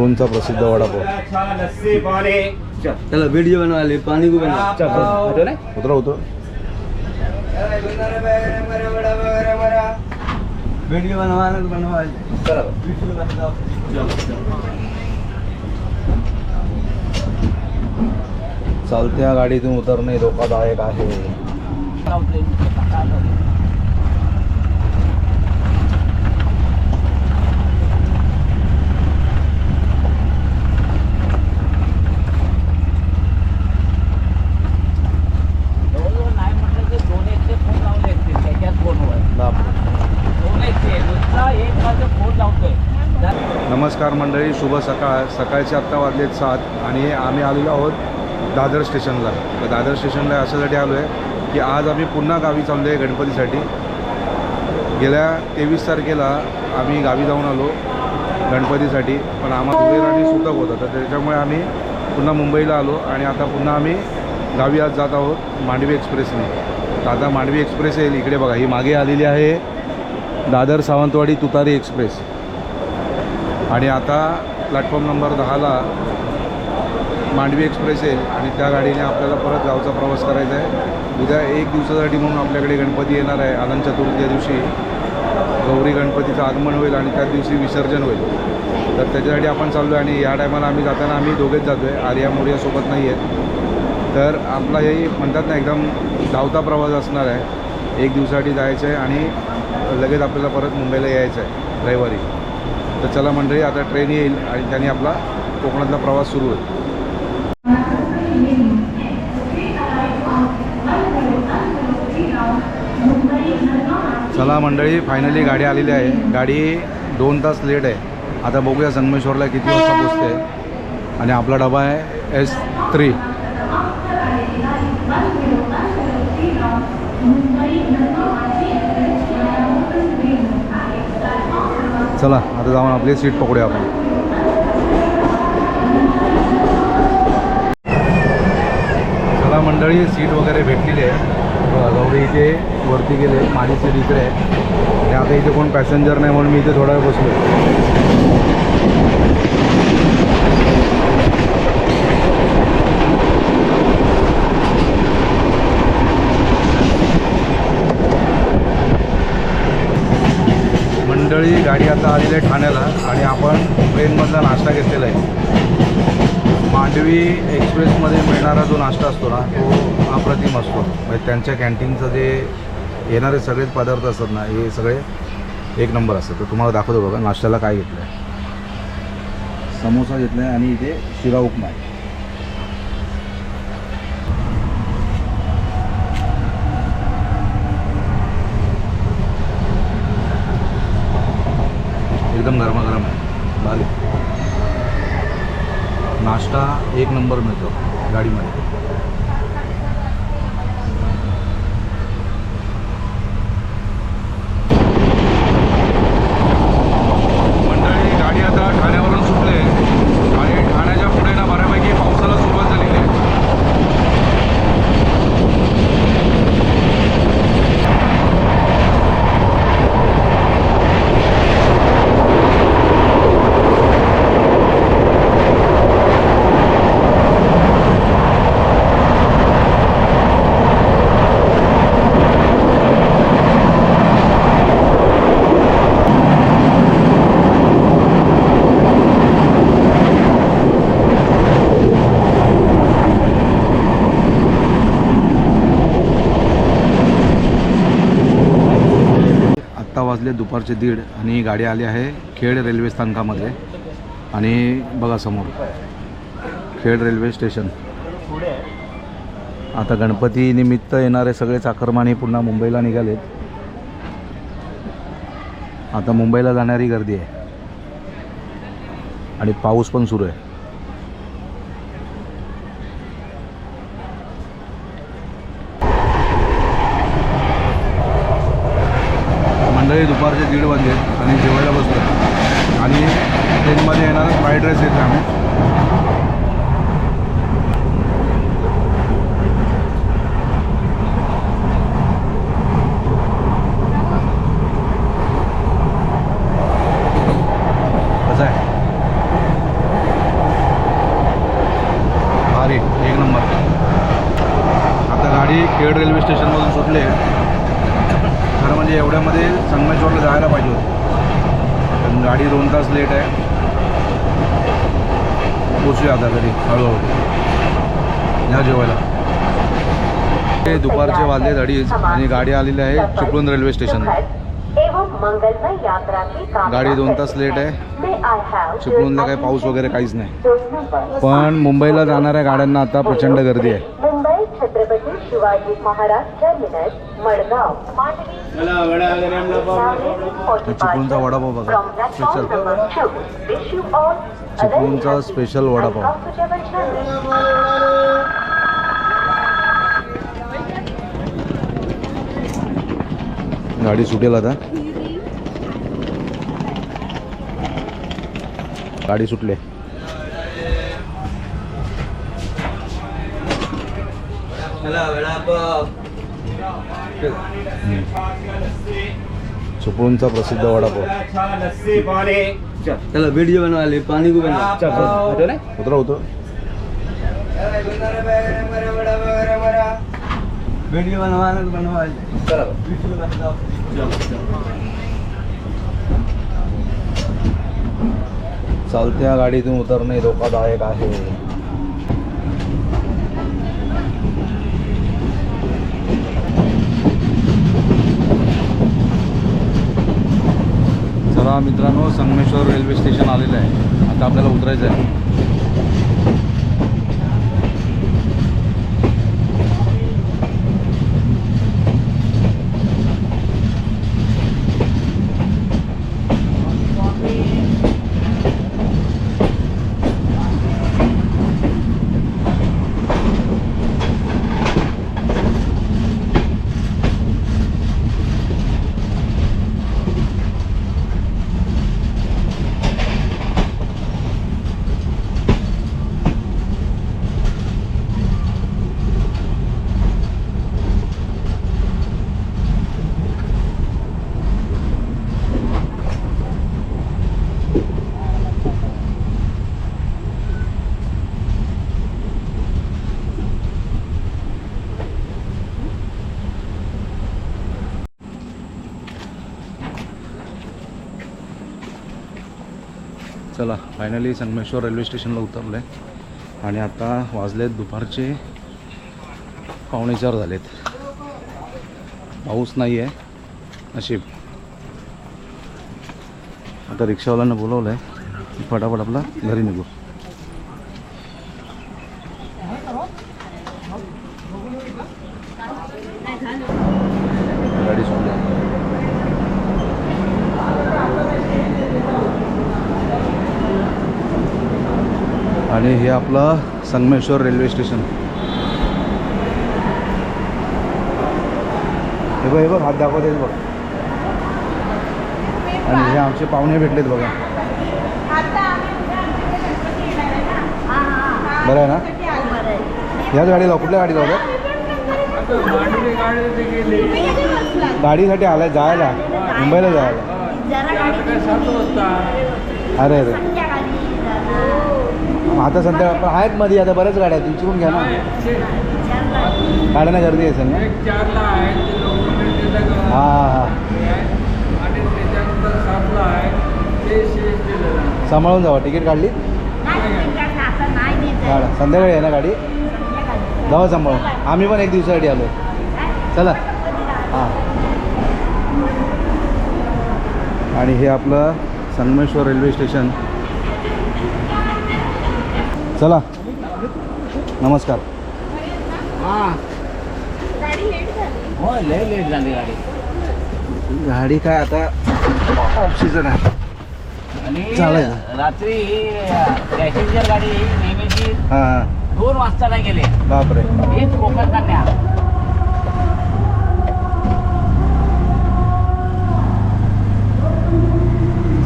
चिपळूणचा प्रसिद्ध वडापाव. चलो वीडियो बनवा. ले पानी को बना उतरा उतर बनवा चालत्या गाडीतून उतरणे धोकादायक आहे नाही म्हटलं तर दोन एकशे फोन लावले असतील त्याच्यात फोनवर बापरे. दोन एकशे नुसता एक वाजता फोन लावतोय जर- नमस्कार मंडळी शुभ सकाळ. सकाळचे आत्ता वाजलेत सात आणि आम्ही आलेलो आहोत दादर स्टेशनला. तर दादर स्टेशनला अशासाठी आलो आहे की आज आम्ही पुन्हा गावी चाललो आहे गणपतीसाठी. गेल्या तेवीस तारखेला आम्ही गावी जाऊन आलो गणपतीसाठी. पण आम्हाला कुबेर आणि सुतक होतं. तर त्याच्यामुळे आम्ही पुन्हा मुंबईला आलो आणि आता पुन्हा आम्ही गावी आज जात आहोत मांडवी एक्सप्रेसने. दादा मांडवी एक्सप्रेस येईल इकडे बघा ही मागे आलेली आहे. दादर सावंतवाडी तुतारी एक्सप्रेस. आणि आता प्लॅटफॉर्म नंबर दहाला मांडवी एक्सप्रेस येईल आणि त्या गाडीने आपल्याला परत गावचा प्रवास करायचा आहे. उद्या एक दिवसासाठी म्हणून आपल्याकडे गणपती येणार आहे आनंद चतुर्थीच्या दिवशी. गौरी गणपतीचं आगमन होईल आणि त्या दिवशी विसर्जन होईल. तर त्याच्यासाठी आपण चाललो आहे आणि या टायमाला आम्ही जाताना आम्ही दोघेच जातो आहे आर्या मोर्यासोबत नाही आहेत तर आपला हे म्हणतात ना एकदम धावता प्रवास असणार आहे. एक दिवसासाठी जायचं आहे आणि लगेच आपल्याला परत मुंबईला यायचं आहे रविवारी. तर चला मंडळी आता ट्रेन येईल आणि त्याने आपला कोकणातला प्रवास सुरू होईल. चला मंडळी फायनली गाडी आलेली आहे. गाडी दोन तास लेट आहे. आता बघूया संगमेश्वरला किती वाजता पोचते आणि आपला डबा आहे एस थ्री चला आता जाऊन आपली सीट पकडूया आपण. चला मंडळी सीट वगैरे भेटलेली आहे. गौरी इथे वरती गेले माझी सीट इकडे आहे. आणि आता इथे कोण पॅसेंजर नाही म्हणून मी इथे थोडा वेळ बसलो मंडळी गाडी आता आलेली आहे ठाण्याला आणि आपण ट्रेनमधला नाश्ता घेतलेला आहे. मांडवी एक्सप्रेसमध्ये मिळणारा जो नाश्ता असतो ना तो अप्रतिम असतो. म्हणजे त्यांच्या कॅन्टीनचं जे येणारे सगळेच पदार्थ असतात ना हे सगळे एक नंबर असतात. तर तुम्हाला दाखवतो बघा नाश्त्याला काय घेतलं आहे समोसा घेतला आहे आणि इथे शिरा उपमा आहे. एकदम गरमागरम आहे. भारी नाश्ता एक नंबर मिळतो गाडीमध्ये मंडळी गाडी आता ठाण्यावरून सुटले आणि ठाण्याच्या पुढे ना बऱ्यापैकी पावसाला सुरुवात झालेली आहे आत्ता वाजले दुपारचे दीड आणि ही गाडी आली आहे खेड रेल्वे स्थानकामध्ये. आणि बघा समोर खेड रेल्वे स्टेशन. आता गणपती निमित्त येणारे सगळे चाकरमानी पुन्हा मुंबईला निघालेत. आता मुंबईला जाणारी गर्दी आहे. आणि पाऊस पण सुरू आहे. सकाळी दुपारचे दीड वाजले आणि जेवायला बसलो. आणि ट्रेनमध्ये येणार फ्राईड राईस येतो आम्ही. कसं आहे? एक नंबर. आता गाडी खेड रेल्वे स्टेशनमधून सुटले म्हणजे एवढ्यामध्ये संगमेश्वरला जायला पाहिजे होते. पण गाडी दोन तास लेट आहे. पोचूया आता घरी हळूहळू. या जेवायला. हे दुपारचे वाजले अडीच आणि गाडी आलेली आहे चिपळूण रेल्वे स्टेशन गाडी दोन तास लेट आहे. चिपळूणला काही पाऊस वगैरे काहीच नाही. पण मुंबईला जाणाऱ्या गाड्यांना आता प्रचंड गर्दी आहे. शिवाजी महाराज टर्मिनस मडगाव. चिपळूणचा वडापाव बघा स्पेशल चिपळूणचा स्पेशल वडापाव गाडी सुटेल आता. गाडी सुटले. चिपळूणचा प्रसिद्ध वडापाव. चलो वीडियो बनवा. ले पानी को बना उतरा उतर वीडियो बनवाना तो बनवा ले चालत्या गाडीतून उतरणे धोकादायक आहे. चला मित्रांनो संगमेश्वर रेल्वे स्टेशन आलेलं आहे. आता आपल्याला उतरायचं आहे. चला फायनली संगमेश्वर रेल्वे स्टेशनला उतरलो आहे आणि आता वाजलेत दुपारचे पावणे चार झालेत. पाऊस नाही आहे नशीब. आता रिक्षावाल्यांना बोलवलं आहे फटाफट आपला घरी निघू गाडी सुटली आणि हे आपलं संगमेश्वर रेल्वे स्टेशन. हे बघ हे बघ हात दाखवते बघ. आणि हे आमचे पाहुणे भेटलेत बघा. बरं आहे ना? ह्याच गाडीला कुठल्या गाडीला होतं? गाडीसाठी आलाय जायला मुंबईला जायला. अरे अरे आता सध्या पण आहेत मध्ये आता बऱ्याच गाड्या आहेत. विचारून घ्या ना. गाड्यांना गर्दी असेल ना? हां हां. हां सांभाळून जावा. तिकीट काढली? संध्याकाळी आहे ना गाडी? जावा सांभाळून. आम्ही पण एक दिवसासाठी आलो चला. हां. आणि हे आपलं संगमेश्वर रेल्वे स्टेशन. चला. नमस्कार. हो. लय लेट झाली गाडी. गाडी काय आता ऑफ सीझन आहे. आणि चालेल. रात्री पॅसेंजर गाडी नेहमीची हां हां. दोन वाजता नाही गेले. बापरे. हेच कोकण कन्या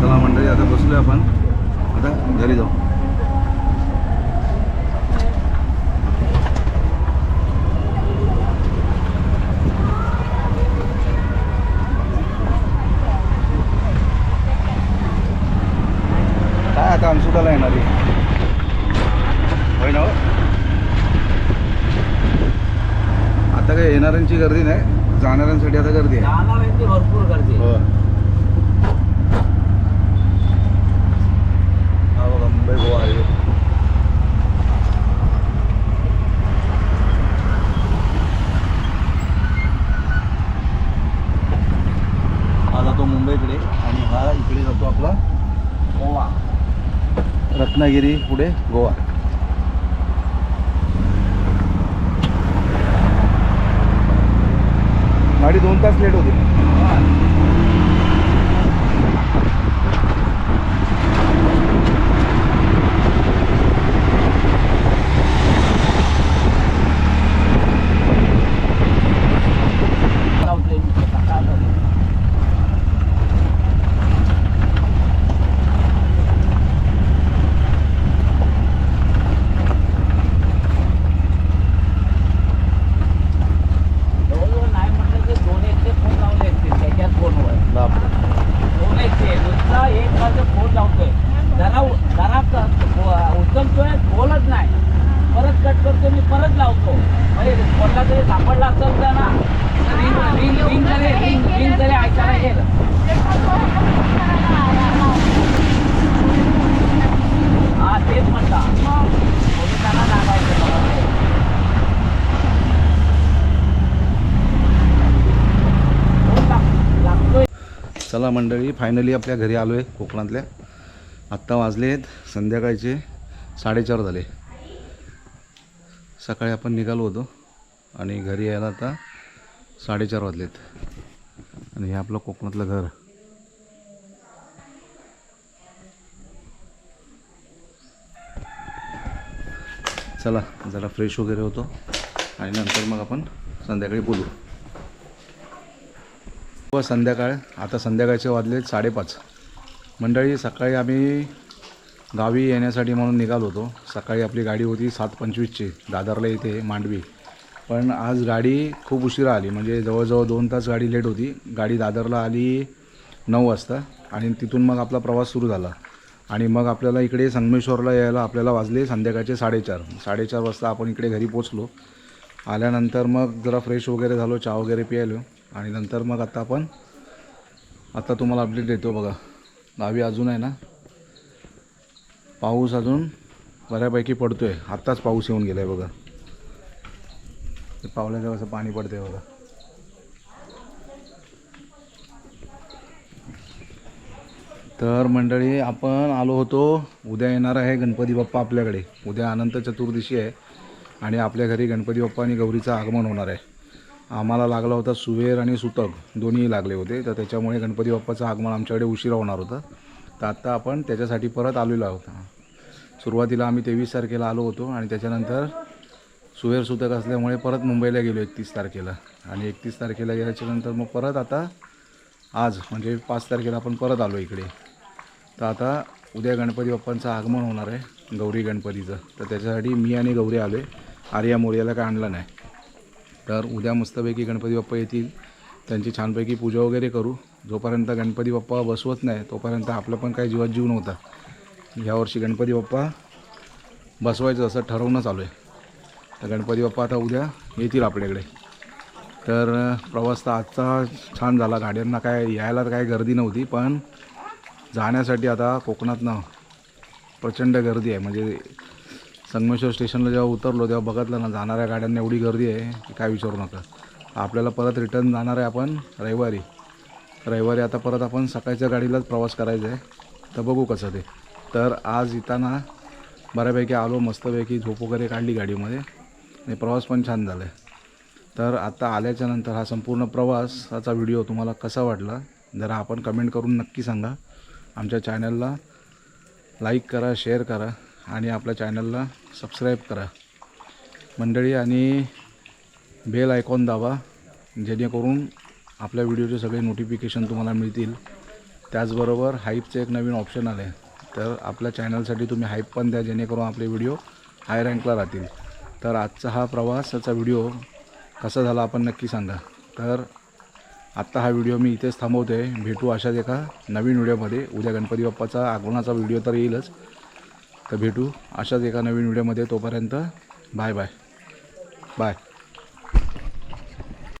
चला मंडळी आता बसलोय आपण. आता घरी जाऊ. लोकांची गर्दी नाही जाणाऱ्यांसाठी आता गर्दी आहे जाणाऱ्यांची भरपूर गर्दी हो. मुंबई गोवा highway. हा जातो मुंबईकडे आणि हा इकडे जातो आपला गोवा रत्नागिरी पुढे गोवा तास लेट होती लावले सकाळ जवळजवळ नाही म्हटलं तर दोन एकशे फोन लावले असतील त्याच्याच फोनवर बापरे दोन एकशे नुसता एक वाजता फोन लावतोय जरा जरा क- उ- उचलतोय बोलत नाही परत कट करतो मी परत लावतो म्हणजे कोणता तरी सापडला असेल तर ना रिंग रिंग रिंग जरी रिंग रिंग जरी ऐकायला गेलं हा तेच म्हणता पोलिसांना सांगायचं मला ते. फोन लाग- लागतोय चला मंडळी फायनली आपल्या घरी आलो आहे कोकणातल्या. आत्ता वाजले आहेत संध्याकाळचे साडेचार झाले. सकाळी आपण निघालो होतो आणि घरी यायला आता साडेचार वाजलेत. आणि हे आपलं कोकणातलं घर. चला जरा फ्रेश वगैरे होतो. आणि नंतर मग आपण संध्याकाळी बोलू. व संध्याकाळ आता संध्याकाळचे वाजले साडेपाच. मंडळी सकाळी आम्ही गावी येण्यासाठी म्हणून निघालो होतो. सकाळी आपली गाडी होती सात पंचवीसची दादरला इथे मांडवी. पण आज गाडी खूप उशिरा आली म्हणजे जवळजवळ दोन तास गाडी लेट होती. गाडी दादरला आली नऊ वाजता आणि तिथून मग आपला प्रवास सुरू झाला. आणि मग आपल्याला इकडे संगमेश्वरला यायला आपल्याला वाजले संध्याकाळचे साडेचार. साडेचार वाजता आपण इकडे घरी पोचलो. आल्यानंतर मग जरा फ्रेश वगैरे झालो चहा वगैरे प्यायलो. आणि नंतर मग आता आपण आता तुम्हाला अपडेट देतो बघा. गावी अजून आहे ना? पाऊस अजून बऱ्यापैकी पडतो आहे आत्ताच पाऊस येऊन गेला आहे बघा. ते पावलाच्या कसं पाणी पडतंय बघा. तर मंडळी आपण आलो होतो. उद्या येणार आहे गणपती बाप्पा आपल्याकडे. उद्या अनंत चतुर्दशी आहे आणि आपल्या घरी गणपती बाप्पा आणि गौरीचं आगमन होणार आहे. आम्हाला लागला होता सुवेर आणि सुतक दोन्ही लागले होते. तर त्याच्यामुळे गणपती बाप्पाचं आगमन आमच्याकडे उशिरा होणार होतं. तर आत्ता आपण त्याच्यासाठी परत आलेलो आहोत. सुरुवातीला आम्ही तेवीस तारखेला आलो होतो आणि त्याच्यानंतर सुवेर सुतक असल्यामुळे परत मुंबईला गेलो एकतीस तारखेला. आणि एकतीस तारखेला गेल्याच्यानंतर मग परत आता आज म्हणजे पाच तारखेला आपण परत आलो इकडे. तर आता उद्या गणपती बाप्पांचं आगमन होणार आहे गौरी गणपतीचं. तर त्याच्यासाठी मी आणि गौरी आलो आहे आर्या मोर्याला काय आणलं नाही. तर उद्या मस्तपैकी गणपती बाप्पा येतील. त्यांची छानपैकी पूजा वगैरे करू. जोपर्यंत गणपती बाप्पा बसवत नाही तोपर्यंत आपलं पण काही जीवात जीव नव्हता यावर्षी गणपती बाप्पा बसवायचं असं ठरवणं चालू आहे. तर गणपती बाप्पा आता उद्या येतील आपल्याकडे. तर प्रवास तर आजचा छान झाला. गाड्यांना काय यायला तर काय गर्दी नव्हती पण जाण्यासाठी आता कोकणातनं प्रचंड गर्दी आहे. म्हणजे संगमेश्वर स्टेशनला जेव्हा उतरलो तेव्हा बघितलं ना जाणाऱ्या गाड्यांना एवढी गर्दी आहे की काय विचारू नका. आपल्याला परत रिटर्न जाणार आहे आपण रविवारी. रविवारी आता परत आपण सकाळच्या गाडीलाच प्रवास करायचा आहे. तर बघू कसं ते. तर आज येताना बऱ्यापैकी आलो मस्तपैकी झोप वगैरे काढली गाडीमध्ये. आणि प्रवास पण छान झाला आहे तर आता आल्याच्यानंतर हा संपूर्ण प्रवासाचा व्हिडिओ तुम्हाला कसा वाटला जरा आपण कमेंट करून नक्की सांगा. आमच्या चॅनलला लाईक करा शेअर करा. आणि आपल्या चॅनलला सबस्क्राईब करा. मंडळी आणि बेल आयकॉन दाबा जेणेकरून आपल्या व्हिडिओचे सगळे नोटिफिकेशन तुम्हाला मिळतील. त्याचबरोबर हाईपचं एक नवीन ऑप्शन आलं आहे तर आपल्या चॅनलसाठी तुम्ही हाईप पण द्या जेणेकरून आपले व्हिडिओ हाय रँकला राहतील. तर आजचा हा प्रवासाचा व्हिडिओ कसा झाला आपण नक्की सांगा. तर आत्ता हा व्हिडिओ मी इथेच थांबवतो आहे भेटू अशाच एका नवीन व्हिडिओमध्ये. उद्या गणपती बाप्पाचा आगमनाचा व्हिडिओ तर येईलच. तर भेटू अशाच एका नवीन व्हिडिओमध्ये तोपर्यंत बाय बाय. बाय.